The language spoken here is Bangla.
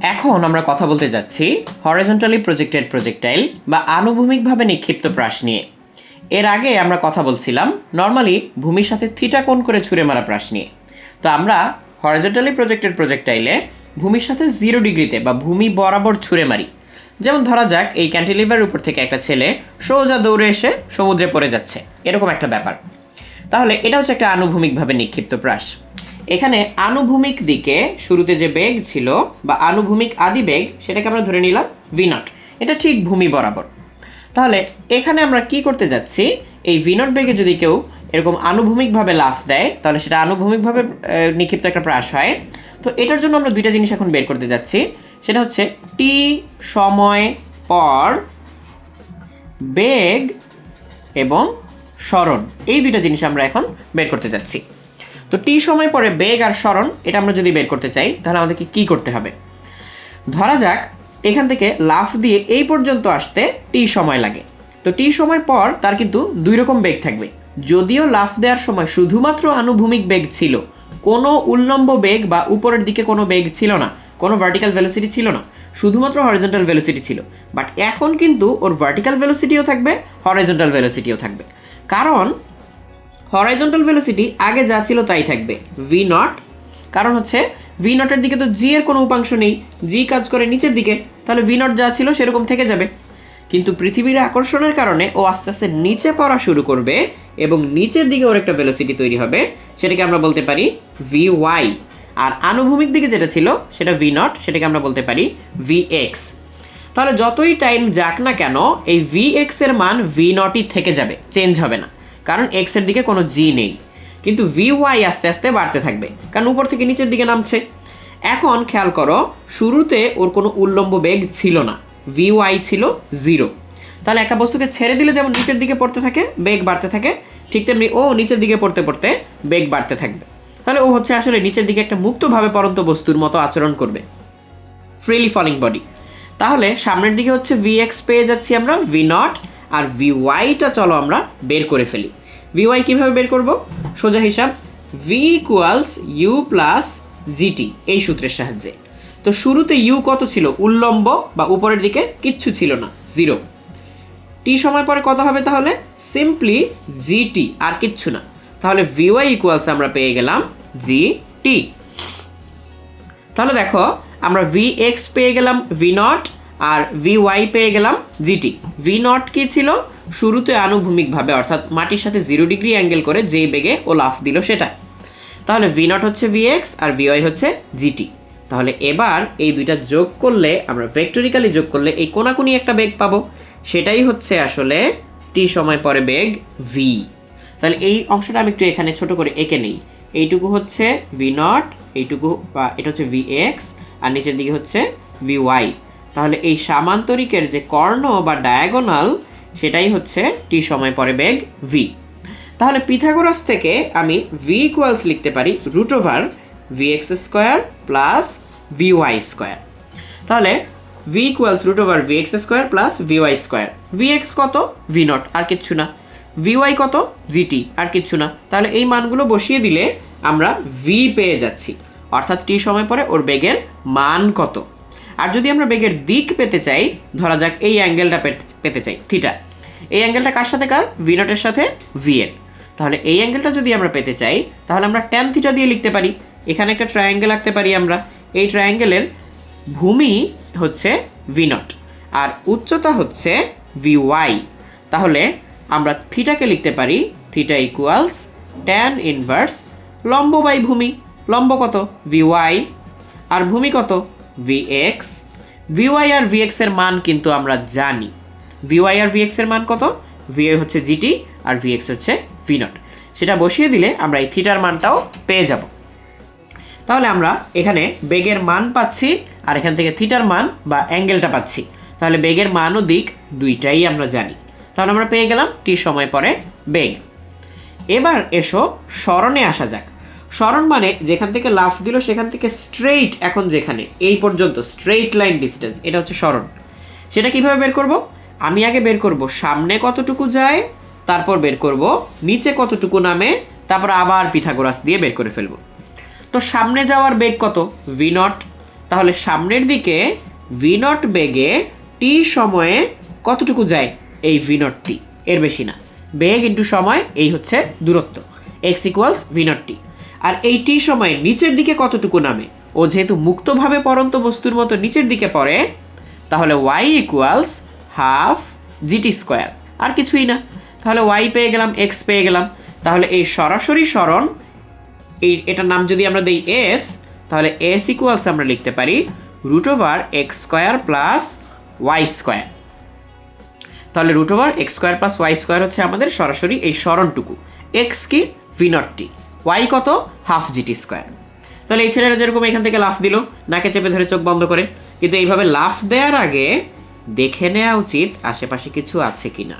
এখন আমরা কথা বলতে যাচ্ছি হরাইজন্টালি প্রজেক্টেড প্রজেক্টাইল বা আনুভূমিকভাবে নিক্ষিপ্ত প্রাস নিয়ে। এর আগে আমরা কথা বলছিলাম নর্মালি ভূমির সাথে থিটা কোণ করে ছুঁড়ে মারা প্রাস নিয়ে। তো আমরা হরাইজন্টালি প্রজেক্টেড প্রজেক্টাইলে ভূমির সাথে জিরো ডিগ্রিতে বা ভূমি বরাবর ছুঁড়ে মারি। যেমন ধরা যাক, এই ক্যান্টিলিভারের উপর থেকে একটা ছেলে সোজা দৌড়ে এসে সমুদ্রে পড়ে যাচ্ছে। এরকম একটা ব্যাপার। তাহলে এটা হচ্ছে একটা আনুভূমিকভাবে নিক্ষিপ্ত প্রাস এখানে আনুভূমিক দিকে শুরুতে যে বেগ ছিল বা আনুভূমিক আদি বেগ, সেটাকে আমরা ধরে নিলাম ভি নট এটা ঠিক ভূমি বরাবর। তাহলে এখানে আমরা কি করতে যাচ্ছি? এই ভি নট বেগে যদি কেউ এরকম আনুভূমিকভাবে লাফ দেয়, তাহলে সেটা আনুভূমিকভাবে নিক্ষিপ্ত একটা প্রাস হয়। তো এটার জন্য আমরা দুইটা জিনিস এখন বের করতে যাচ্ছি। সেটা হচ্ছে টি সময় পর বেগ এবং স্মরণ। এই দুইটা জিনিস আমরা এখন বের করতে যাচ্ছি। তো টি সময় পরে বেগ আর স্মরণ, এটা আমরা যদি বের করতে চাই, তাহলে আমাদেরকে কি করতে হবে? ধরা যাক, এখান থেকে লাফ দিয়ে এই পর্যন্ত আসতে টি সময় লাগে। তো টি সময় পর তার কিন্তু দুই রকম বেগ থাকবে। যদিও লাফ দেওয়ার সময় শুধুমাত্র আনুভূমিক বেগ ছিল, কোনো উল্লম্ব বেগ বা উপরের দিকে কোনো বেগ ছিল না, কোনো ভার্টিক্যাল ভেলোসিটি ছিল না, শুধুমাত্র হরিজন্টাল ভেলোসিটি ছিল। বাট এখন কিন্তু ওর ভার্টিক্যাল ভেলোসিটিও থাকবে হরিজন্টাল ভেলোসিটিও থাকবে। কারণ হরাইজন্টাল ভেলোসিটি আগে যা ছিল তাই থাকবে। ভি নট কারণ হচ্ছে ভি নটের দিকে তো জি এর কোনো উপাংশ নেই। জি কাজ করে নিচের দিকে, তাহলে ভি নট যা ছিল সেরকম থেকে যাবে। কিন্তু পৃথিবীর আকর্ষণের কারণে ও আস্তে আস্তে নিচে পড়া শুরু করবে এবং নিচের দিকে ওর একটা ভেলোসিটি তৈরি হবে, সেটাকে আমরা বলতে পারি ভি ওয়াই আর আনুভূমিক দিকে যেটা ছিল, সেটা ভি নট সেটাকে আমরা বলতে পারি ভি এক্স তাহলে যতই টাইম যাক না কেন, এই ভি এক্সের মান ভি নটই থেকে যাবে চেঞ্জ হবে না। কারণ এক্সের দিকে কোনো জি নেই। কিন্তু ভি ওয়াই আস্তে আস্তে বাড়তে থাকবে, কারণ উপর থেকে নিচের দিকে নামছে। এখন খেয়াল করো, শুরুতে ওর কোনো উল্লম্ব বেগ ছিল না। ভি ওয়াই ছিল জিরো তাহলে একটা বস্তুকে ছেড়ে দিলে যেমন নিচের দিকে পড়তে থাকে, বেগ বাড়তে থাকে, ঠিক তেমনি ও নিচের দিকে পড়তে পড়তে বেগ বাড়তে থাকবে। তাহলে ও হচ্ছে আসলে নিচের দিকে একটা মুক্তভাবে পরন্ত বস্তুর মতো আচরণ করবে। ফ্রিলি ফলিং বডি তাহলে সামনের দিকে হচ্ছে ভি এক্স পেয়ে যাচ্ছি আমরা ভি নট আর ভি ওয়াইটা চলো আমরা বের করে ফেলি। ভি ওয়াই কীভাবে বের করব? সোজা হিসাব v equals u plus gt এই সূত্রের সাহায্যে। তো শুরুতে ইউ কত ছিল? উল্লম্ব বা উপরের দিকে কিচ্ছু ছিল না জিরো টি সময় পরে কত হবে তাহলে? সিম্পলি জিটি আর কিচ্ছু না। তাহলে ভিওয়াই ইকুয়ালস আমরা পেয়ে গেলাম জি টি তাহলে দেখো, আমরা ভি এক্স পেয়ে গেলাম ভি নট আর ভি ওয়াই পেয়ে গেলাম জিটি ভি নট কি ছিল? শুরুতে আনুভূমিকভাবে, অর্থাৎ মাটির সাথে জিরো ডিগ্রি অ্যাঙ্গেল করে যেই বেগে ও লাফ দিল সেটা তাহলে ভি নট হচ্ছে ভি এক্স আর ভি ওয়াই হচ্ছে জিটি তাহলে এবার এই দুইটা যোগ করলে, আমরা ভেক্টরিক্যালি যোগ করলে এই কোনাকুনি একটা বেগ পাবো। সেটাই হচ্ছে আসলে টি সময় পরে বেগ ভি তাহলে এই অংশটা আমি একটু এখানে ছোট করে এঁকে নেই। এইটুকু হচ্ছে ভি নট এইটুকু বা এটা হচ্ছে ভি এক্স আর নিচের দিকে হচ্ছে ভি ওয়াই তাহলে এই সামান্তরিকের যে কর্ণ বা ডায়াগোনাল সেটাই হচ্ছে টি সময় পরে বেগ ভি তাহলে পিথাগোরাস থেকে আমি ভি ইকুয়ালস লিখতে পারি root over V X square plus V Y square তাহলে V equals root over V X square plus V Y square V X কত? ভি নট আর কিচ্ছু না। ভি ওয়াই কত জিটি আর কিচ্ছু না। তাহলে এই মানগুলো বসিয়ে দিলে আমরা ভি পেয়ে যাচ্ছি। অর্থাৎ টি সময় পরে ওর বেগের মান কত? আর যদি আমরা বেগের দিক পেতে চাই, ধরা যাক এই অ্যাঙ্গেলটা পেতে- চাই, থিটা, এই অ্যাঙ্গেলটা কার সাথে কার? ভি নটের সাথে ভি তাহলে এই অ্যাঙ্গেলটা যদি আমরা পেতে চাই, তাহলে আমরা ট্যান থিটা দিয়ে লিখতে পারি। এখানে একটা ট্রায়াঙ্গেল আঁকতে পারি আমরা। এই ট্রায়াঙ্গেলের ভূমি হচ্ছে ভি নট আর উচ্চতা হচ্ছে ভি ওয়াই তাহলে আমরা থিটাকে লিখতে পারি, থিটা ইকুয়ালস ট্যান ইনভার্স লম্ব বাই ভূমি। লম্ব কত? ভি ওয়াই আর ভূমি কত? ভি এক্স ভি আর এক্সের মান কিন্তু আমরা জানি। ভি ওয়াই আর এক্সের মান কত? ওয়াই হচ্ছে জিটি আর এক্স হচ্ছে ভি নট সেটা বসিয়ে দিলে আমরা এই থিটার মানটাও পেয়ে যাব। তাহলে আমরা এখানে বেগের মান পাচ্ছি আর এখান থেকে থিটার মান বা অ্যাঙ্গেলটা পাচ্ছি। তাহলে বেগের মান ও দিক দুইটাই আমরা জানি। তাহলে আমরা পেয়ে গেলাম টি সময় পরে বেগ। এবার এসো স্মরণে আসা যাক। স্মরণ মানে যেখান থেকে লাফ দিল, সেখান থেকে স্ট্রেইট এখন যেখানে। এই পর্যন্ত স্ট্রেইট লাইন ডিস্টেন্স এটা হচ্ছে স্মরণ। সেটা কীভাবে বের করব? আমি আগে বের করব, সামনে কতটুকু যায়, তারপর বের করব, নিচে কতটুকু নামে, তারপর আবার পিথাগোরাস দিয়ে বের করে ফেলব। তো সামনে যাওয়ার বেগ কত? ভি নট তাহলে সামনের দিকে ভি নট বেগে টি সময়ে কতটুকু যায়? এই ভি নট টি এর বেশি না। বেগ ইন্টু সময়, এই হচ্ছে দূরত্ব। X equals v nought t আর এই টি সময়ে নিচের দিকে কতটুকু নামে? ও যেহেতু মুক্তভাবে পরন্ত বস্তুর মতো নিচের দিকে পড়ে, তাহলে y equals half gt square আর কিছুই না। তাহলে ওয়াই পেয়ে গেলাম এক্স পেয়ে গেলাম। তাহলে এই সরাসরি সরণ, এই এটার নাম যদি আমরা দিই এস তাহলে এস ইকুয়ালস আমরা লিখতে পারি root over x square plus y square তাহলে root over x square plus y square হচ্ছে আমাদের সরাসরি এই সরণটুকু। এক্স কি? ভি নট টি ওয়াই কত? হাফ জিটি স্কোয়ার তাহলে এই ছেলেরা যেরকম এখান থেকে লাফ দিল, নাকে চেপে ধরে চোখ বন্ধ করে। কিন্তু এইভাবে লাফ দেওয়ার আগে দেখে নেওয়া উচিত আশেপাশে কিছু আছে কিনা।